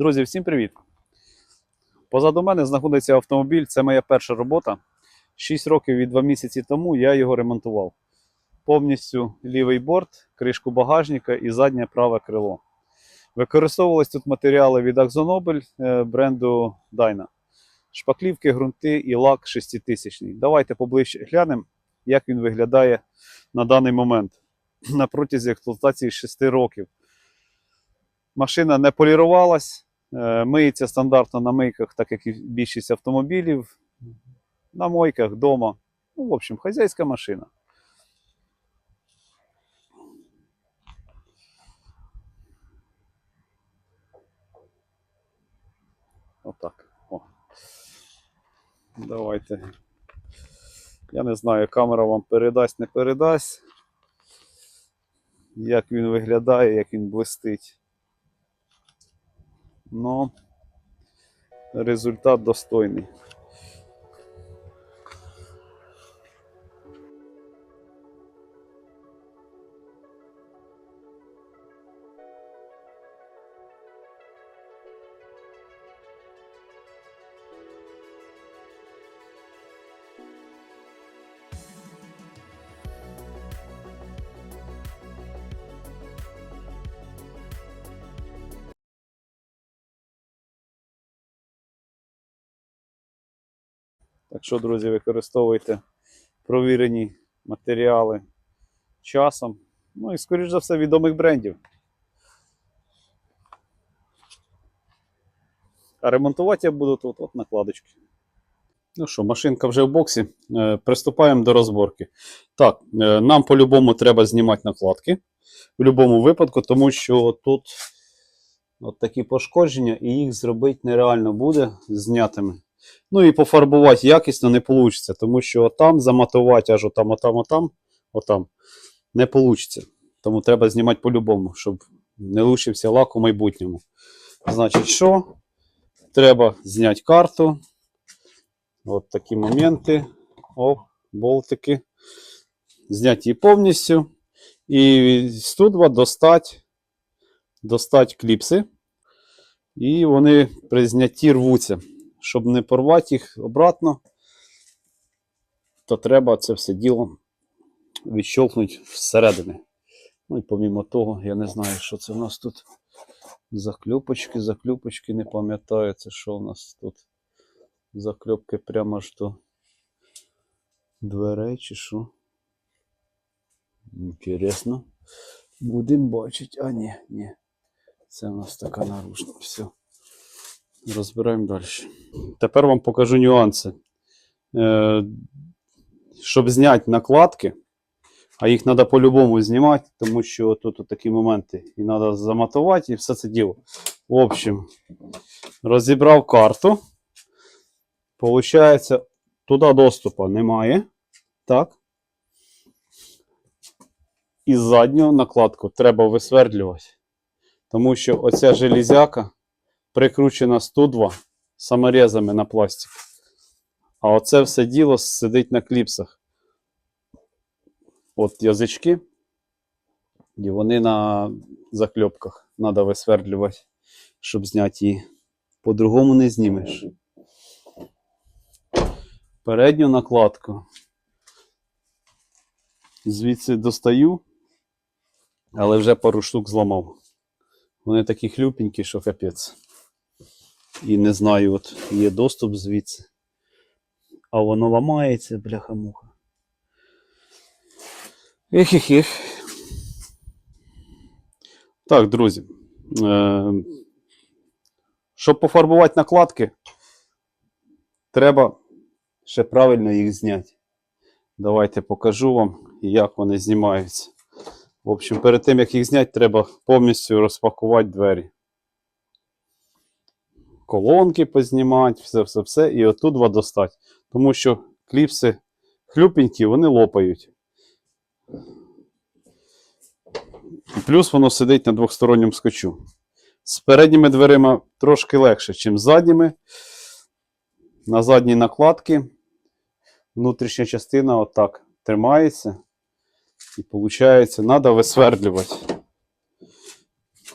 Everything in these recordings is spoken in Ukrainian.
Друзі, всім привіт! Позаду мене знаходиться автомобіль. Це моя перша робота. 6 років і 2 місяці тому я його ремонтував. Повністю лівий борт, кришку багажника і заднє праве крило. Використовувались тут матеріали від Axonobel е, бренду Dyna. Шпаклівки, ґрунти і лак 6000. Давайте поближче глянемо, як він виглядає на даний момент на протязі експлуатації 6 років. Машина не полірувалась, миється стандартно на мийках, так як і більшість автомобілів. На мойках, вдома. Ну, в общем, хазяйська машина. Отак. О. Давайте. Я не знаю, камера вам передасть, не передасть. Як він виглядає, як він блистить. Ну, результат достойний. Так що, друзі, використовуйте провірені матеріали часом. Ну і, скоріш за все, відомих брендів. А ремонтувати я буду тут от накладочки. Ну що, машинка вже в боксі. Е, приступаємо до розборки. Так, е, нам по-любому треба знімати накладки. В будь-якому випадку, тому що тут от такі пошкодження, і їх зробити нереально буде знятими. Ну і пофарбувати якісно не вийде, тому що там заматувати аж отам, отам, отам, отам не вийде. Тому треба знімати по-любому, щоб не лишився лак у майбутньому. Значить, що? Треба зняти карту. От такі моменти. О, болтики. Зняти її повністю. І з тудва достати, достати кліпси. І вони при знятті рвуться щоб не порвати їх обратно, то треба це все діло відщолкнути всередини. Ну і помімо того, я не знаю, що це у нас тут. Закльопочки, закльопочки, не пам'ятаю, це що у нас тут. Закльопки прямо аж до дверей чи що. Інтересно. Будемо бачити. А, ні, ні. Це у нас така наружна. Все. Розбираємо далі. Тепер вам покажу нюанси. Е, щоб зняти накладки, а їх треба по-любому знімати, тому що тут такі моменти. І треба заматувати і все це діло. В общем, розібрав карту. Получається, туди доступу немає. Так. І задню накладку треба висвердлювати. Тому що оця железяка прикручена 102 саморезами на пластик. А оце все діло сидить на кліпсах. От язички. І вони на закльопках. Треба висвердлювати, щоб зняти її. По-другому не знімеш. Передню накладку. Звідси достаю, але вже пару штук зламав. Вони такі хлюпенькі, що капець. І не знаю, от є доступ звідси. А воно ламається, бляха-муха. Ех-ех-ех. Так, друзі. Е- щоб пофарбувати накладки, треба ще правильно їх зняти. Давайте покажу вам, як вони знімаються. В общем, перед тим, як їх зняти, треба повністю розпакувати двері колонки познімати, все-все-все, і отут два достати. Тому що кліпси хлюпенькі, вони лопають. Плюс воно сидить на двохсторонньому скотчу. З передніми дверима трошки легше, ніж з задніми. На задній накладки внутрішня частина отак тримається. І виходить, треба висвердлювати.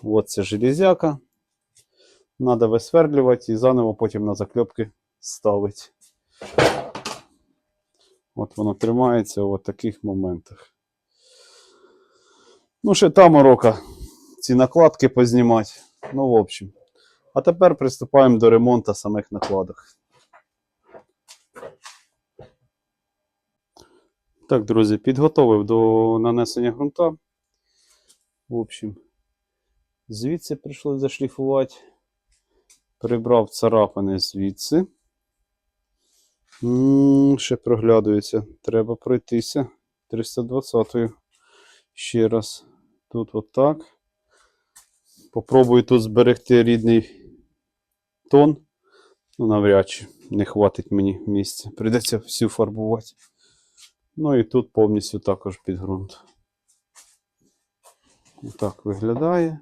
Ось це железяка. Надо висвердлювати і заново потім на закльопки ставити. От воно тримається в таких моментах. Ну, ще там урока ці накладки познімати. Ну, в общем. А тепер приступаємо до ремонту самих накладок. Так, друзі, підготовив до нанесення ґрунта. В общем, звідси прийшлося зашліфувати. Прибрав царапини звідси. Ще проглядується. Треба пройтися 320-ю. Ще раз. Тут отак. Попробую тут зберегти рідний тон. Ну, навряд чи не хватить мені місця. Прийдеться всю фарбувати. Ну і тут повністю також під ґрунт. Так виглядає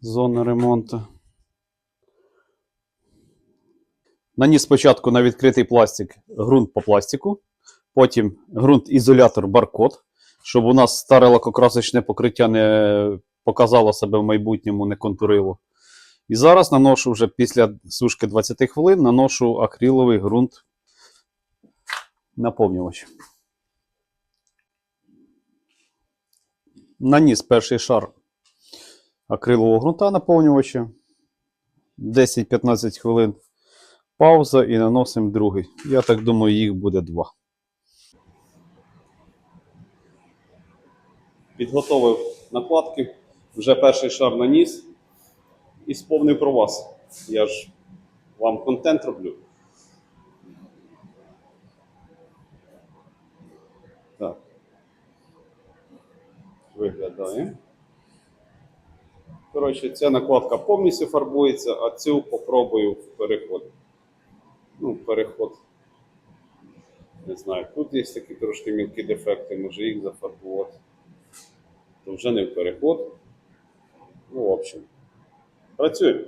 зона ремонту. Наніс спочатку на відкритий пластик ґрунт по пластику, потім ґрунт-ізолятор баркод, щоб у нас старе лакокрасочне покриття не показало себе в майбутньому, не контурило. І зараз наношу вже після сушки 20 хвилин наношу акриловий ґрунт наповнювач. Наніс перший шар акрилового ґрунта наповнювача. 10-15 хвилин пауза і наносимо другий. Я так думаю, їх буде два. Підготовив накладки. Вже перший шар наніс і сповнив про вас. Я ж вам контент роблю. Так. Виглядає. Коротше, ця накладка повністю фарбується, а цю попробую в переход. Ну, переход. Не знаю, тут є такі трошки мілкі дефекти, може їх зафарбувати. То вже не в переход. Ну, в общем. Працюємо.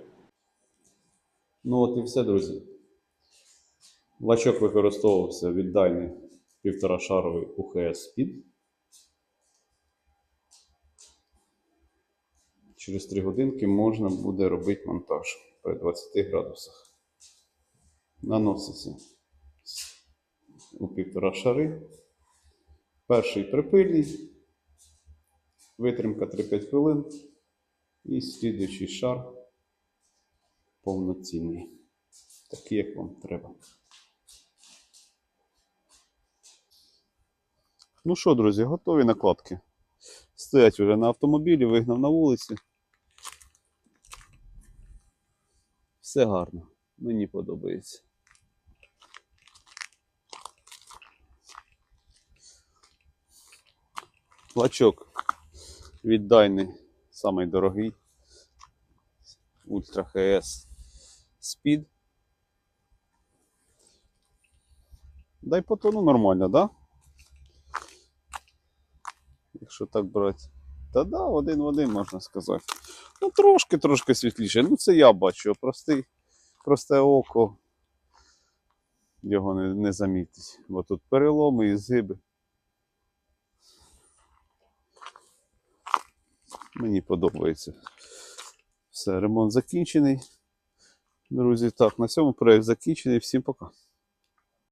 Ну от і все, друзі. Лачок використовувався віддайний півторашаровий UHS Speed. Через 3 годинки можна буде робити монтаж при 20 градусах. Наноситься у півтора шари. Перший припильний, витримка 3-5 хвилин. І слідуючий шар повноцінний. Такий, як вам треба. Ну що, друзі, готові накладки. Стоять вже на автомобілі, вигнав на вулиці. Все гарно. Мені подобається. Лачок віддайний, самий дорогий. Ультра ХС Speed. Дай по тону нормально, да? Якщо так брати. Та да, один в один можна сказати. Ну, трошки, трошки світліше. Ну, це я бачу, простий, просте око його не, не замітить. Бо тут переломи і зиби. Мені подобається. Все, ремонт закінчений. Друзі, так, на цьому проєкт закінчений. Всім пока.